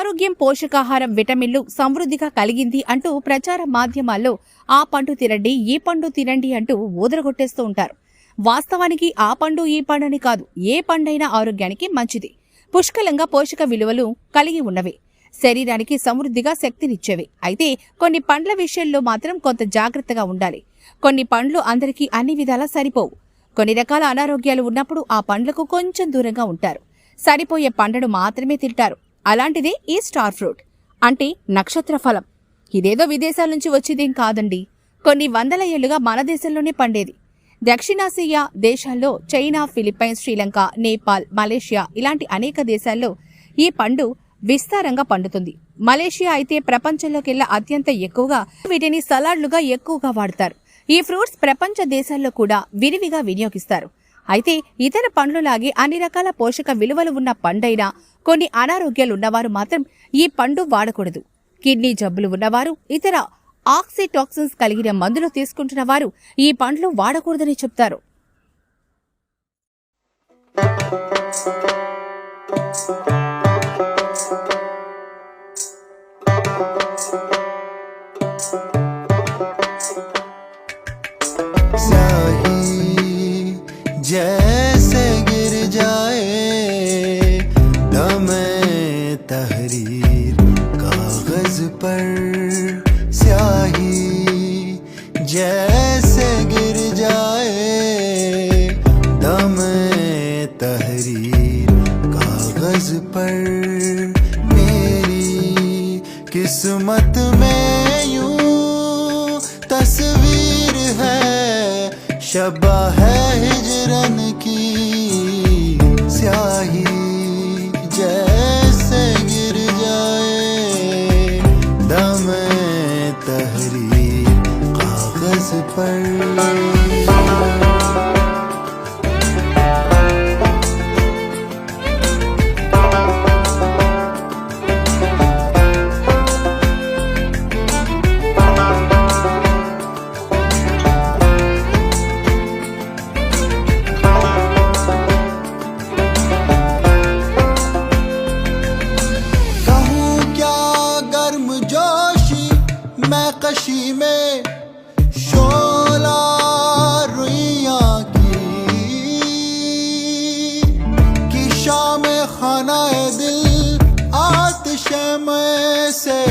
ఆరోగ్యం పోషకాహారం విటమిన్లు సమృద్ధిగా కలిగింది అంటూ ప్రచార మాధ్యమాల్లో ఆ పండు తినండి ఈ పండు తినండి అంటూ ఊదరగొట్టేస్తూ ఉంటారు. వాస్తవానికి ఆ పండు ఈ పండు కాదు ఏ పండైనా ఆరోగ్యానికి మంచిది. పుష్కలంగా పోషక విలువలు కలిగి ఉన్నవి. శరీరానికి సమృద్ధిగా శక్తినిచ్చేవి. అయితే కొన్ని పండ్ల విషయంలో మాత్రం కొంత జాగ్రత్తగా ఉండాలి. కొన్ని పండ్లు అందరికీ అన్ని విధాలా సరిపోవు. కొన్ని రకాల అనారోగ్యాలు ఉన్నప్పుడు ఆ పండ్లకు కొంచెం దూరంగా ఉంటారు. సరిపోయే పండ్లను మాత్రమే తింటారు. అలాంటిదే ఈ స్టార్ ఫ్రూట్. అంటే నక్షత్ర ఫలం. ఇదేదో విదేశాల నుంచి వచ్చేదేం కాదండి. కొన్ని వందల ఏళ్ళుగా మన దేశంలోనే పండేది. దక్షిణాసియా దేశాల్లో China Philippines Sri Lanka Nepal Malaysia ఇలాంటి అనేక దేశాల్లో ఈ పండు విస్తారంగా పండుతుంది. మలేషియా అయితే ప్రపంచంలోకెల్లా అత్యంత ఎక్కువగా వీటిని సలాడ్లుగా ఎక్కువగా వాడతారు. ఈ ఫ్రూట్స్ ప్రపంచ దేశాల్లో కూడా విరివిగా వినియోగిస్తారు. అయితే ఇతర పండ్లులాగే అన్ని రకాల పోషక విలువలు ఉన్న పండైనా కొన్ని అనారోగ్యాలున్నవారు మాత్రం ఈ పండు వాడకూడదు కిడ్నీ జబ్బులు ఉన్నవారు ఇతర ఆక్సిటాక్సిన్స్ కలిగిన మందులు తీసుకుంటున్న వారు ఈ పండ్లు వాడకూడదని చెప్తారు Thank you. जैसे गिर जाए दमे तहरीर कागज़ पर स्याही। जैसे गिर जाए दमे तहरीर कागज़ पर मेरी किस्मत में यूँ तस्वीर है शबा है हिजरन की स्याही जैसे गिर जाए दम तहरी कागज़ पर। میں خانہ دل آتش میں سے